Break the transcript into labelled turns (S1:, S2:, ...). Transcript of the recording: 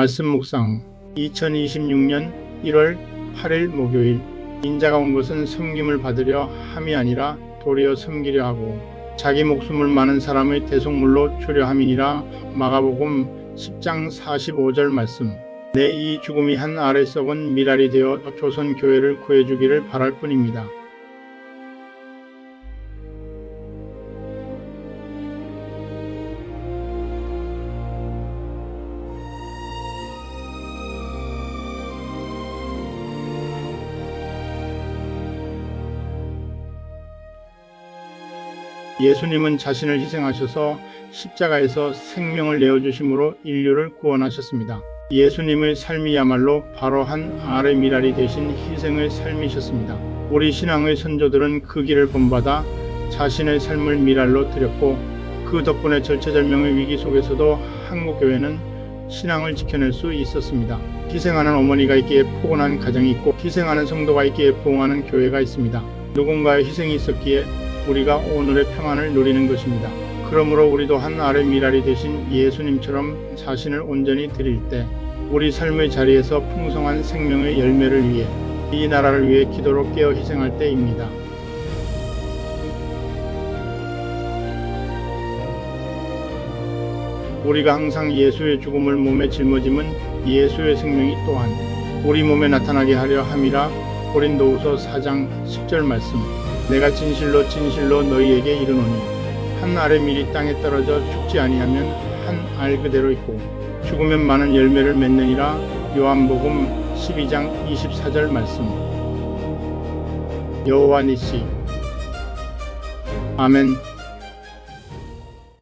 S1: 말씀 묵상. 2026년 1월 8일 목요일. 인자가 온 것은 섬김을 받으려 함이 아니라 도리어 섬기려 하고 자기 목숨을 많은 사람의 대속물로 주려 함이니라. 마가복음 10장 45절 말씀. 내 이 죽음이 한 아래 썩은 미랄이 되어 조선 교회를 구해주기를 바랄 뿐입니다. 예수님은 자신을 희생하셔서 십자가에서 생명을 내어주심으로 인류를 구원하셨습니다. 예수님의 삶이야말로 바로 한 아래 미랄이 되신 희생의 삶이셨습니다. 우리 신앙의 선조들은 그 길을 본받아 자신의 삶을 미랄로 드렸고 그 덕분에 절체절명의 위기 속에서도 한국교회는 신앙을 지켜낼 수 있었습니다. 희생하는 어머니가 있기에 포근한 가정이 있고 희생하는 성도가 있기에 부흥하는 교회가 있습니다. 누군가의 희생이 있었기에 우리가 오늘의 평안을 누리는 것입니다. 그러므로 우리도 한 아래 미랄이 되신 예수님처럼 자신을 온전히 드릴 때 우리 삶의 자리에서 풍성한 생명의 열매를 위해 이 나라를 위해 기도로 깨어 희생할 때입니다. 우리가 항상 예수의 죽음을 몸에 짊어짐은 예수의 생명이 또한 우리 몸에 나타나게 하려 함이라 고린도후서 4장 10절 말씀 내가 진실로 진실로 너희에게 이르노니 한 알의 밀이 땅에 떨어져 죽지 아니하면 한 알 그대로 있고 죽으면 많은 열매를 맺느니라. 요한복음 12장 24절 말씀. 여호와 니시. 아멘